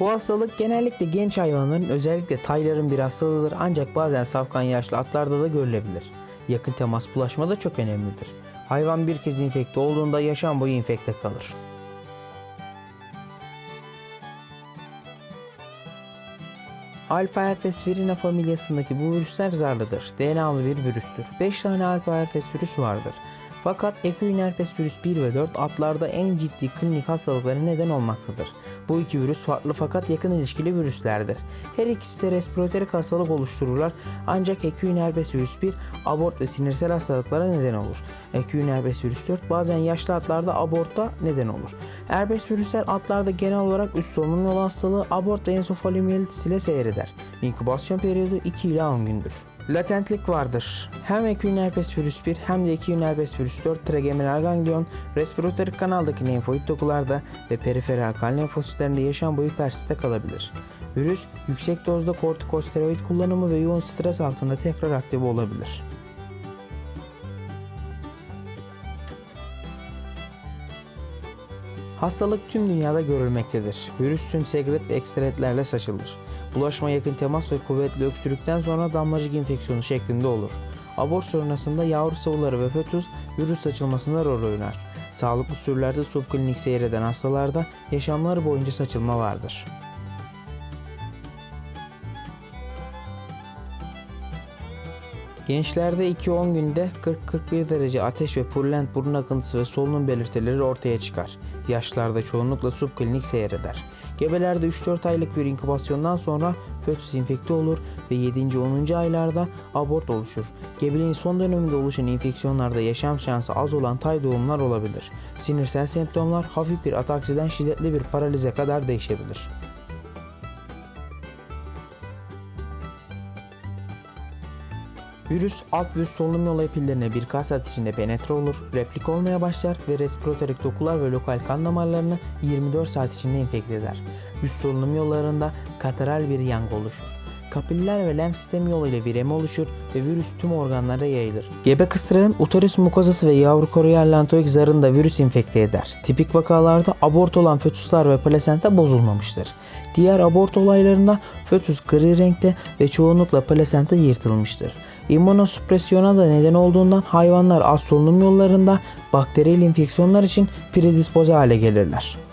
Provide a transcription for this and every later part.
Bu hastalık genellikle genç hayvanların özellikle tayların bir hastalığıdır ancak bazen safkan yaşlı atlarda da görülebilir. Yakın temas bulaşma da çok önemlidir. Hayvan bir kez infekte olduğunda yaşam boyu infekte kalır. Alfa herpes virina familyasındaki bu virüsler zarlıdır. DNA'lı bir virüstür. 5 tane alfa herpes virüs vardır. Fakat herpes virüs 1 ve 4 atlarda en ciddi klinik hastalıklara neden olmaktadır. Bu iki virüs farklı fakat yakın ilişkili virüslerdir. Her ikisi de respiratorik hastalık oluştururlar ancak herpes virüs 1 abort ve sinirsel hastalıklara neden olur. Herpes virüs 4 bazen yaşlı atlarda aborta neden olur. Herpes virüsler atlarda genel olarak üst solunum yolu hastalığı, abort ve ensofalomiyelitis ile seyreder. İnkübasyon periyodu 2 ila 10 gündür. Latentlik vardır. Hem eküin herpes virüs 1 hem de eküin herpes virüs 4 trigeminal ganglion, respiratorik kanaldaki lenfoid dokularda ve periferal kan lenfositlerinde yaşam boyu persiste kalabilir. Virüs yüksek dozda kortikosteroid kullanımı ve yoğun stres altında tekrar aktif olabilir. Hastalık tüm dünyada görülmektedir. Virüs tüm segret ve ekstretlerle saçılır. Bulaşma yakın temas ve kuvvetli öksürükten sonra damlacık infeksiyonu şeklinde olur. Abort sonrasında yavru sıvıları ve fötüs virüs saçılmasında rol oynar. Sağlıklı sürülerde subklinik seyreden hastalarda yaşamları boyunca saçılma vardır. Gençlerde 2-10 günde 40-41 derece ateş ve purulent burun akıntısı ve solunum belirtileri ortaya çıkar. Yaşlarda çoğunlukla subklinik seyreder. Gebelerde 3-4 aylık bir inkübasyondan sonra fötüs infekte olur ve 7. 10. aylarda abort oluşur. Gebeliğin son döneminde oluşan infeksiyonlarda yaşam şansı az olan tay doğumlar olabilir. Sinirsel semptomlar hafif bir ataksiden şiddetli bir paralize kadar değişebilir. Virüs alt ve solunum yolu epillerine birkaç saat içinde penetre olur, replik olmaya başlar ve respiratorik dokular ve lokal kan damarlarını 24 saat içinde infekte eder. Üst solunum yollarında kateral bir yangı oluşur. Kapiller ve lenf sistemi yoluyla viremi oluşur ve virüs tüm organlara yayılır. Gebe kısrağın uterus mukozası ve yavru koruyal lantoik zarını da virüs infekte eder. Tipik vakalarda abort olan fötüsler ve plasenta bozulmamıştır. Diğer abort olaylarında fötüs gri renkte ve çoğunlukla plasenta yırtılmıştır. İmmünosüpresyona da neden olduğundan hayvanlar az solunum yollarında bakteriyel enfeksiyonlar için predispoze hale gelirler.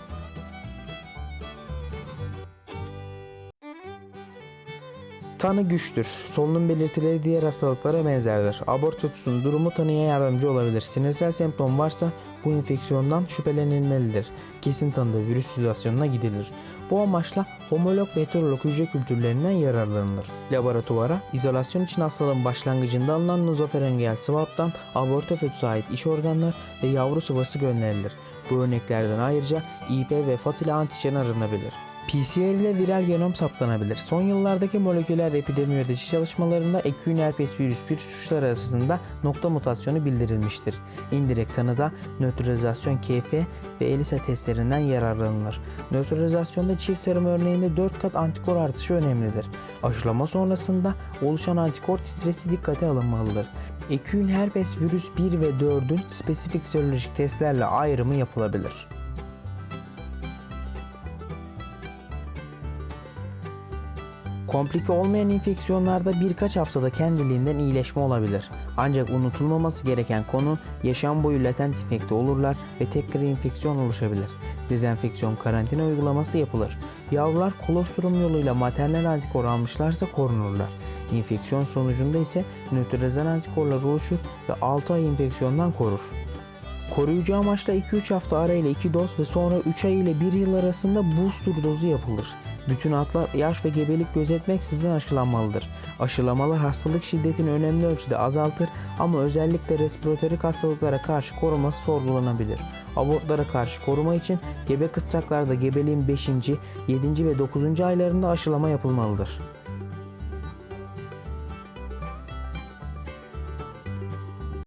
Tanı güçtür. Solunum belirtileri diğer hastalıklara benzerdir. Abort fötüsünün durumu tanıya yardımcı olabilir. Sinirsel semptom varsa bu enfeksiyondan şüphelenilmelidir. Kesin tanıda virüs izolasyonuna gidilir. Bu amaçla homolog ve heterolog hücre kültürlerinden yararlanılır. Laboratuvara izolasyon için hastalığın başlangıcında alınan nazofarengeal swab'dan aborto fötüse ait iç organlar ve yavru sıvası gönderilir. Bu örneklerden ayrıca İP ve FAT ile antijen aranabilir. PCR ile viral genom saptanabilir. Son yıllardaki moleküler epidemiyoloji çalışmalarında ekün herpes virüs 1 suçlar arasında nokta mutasyonu bildirilmiştir. İndirekt tanıda nötralizasyon KF ve ELISA testlerinden yararlanılır. Nötralizasyonda çift serum örneğinde 4 kat antikor artışı önemlidir. Aşılama sonrasında oluşan antikor titresi dikkate alınmalıdır. Ekün herpes virüs 1 ve 4'ün spesifik serolojik testlerle ayrımı yapılabilir. Komplike olmayan enfeksiyonlarda birkaç haftada kendiliğinden iyileşme olabilir. Ancak unutulmaması gereken konu yaşam boyu latent infekte olurlar ve tekrar enfeksiyon oluşabilir. Dezenfeksiyon karantina uygulaması yapılır. Yavrular kolostrum yoluyla maternal antikor almışlarsa korunurlar. Enfeksiyon sonucunda ise nötralizan antikorlar oluşur ve 6 ay enfeksiyondan korur. Koruyucu amaçla 2-3 hafta arayla 2 doz ve sonra 3 ay ile 1 yıl arasında booster dozu yapılır. Bütün atlar yaş ve gebelik gözetmeksizin aşılanmalıdır. Aşılamalar hastalık şiddetini önemli ölçüde azaltır ama özellikle respiratorik hastalıklara karşı koruması sorgulanabilir. Abortlara karşı koruma için gebe kısraklarda gebeliğin 5. 7. ve 9. aylarında aşılama yapılmalıdır.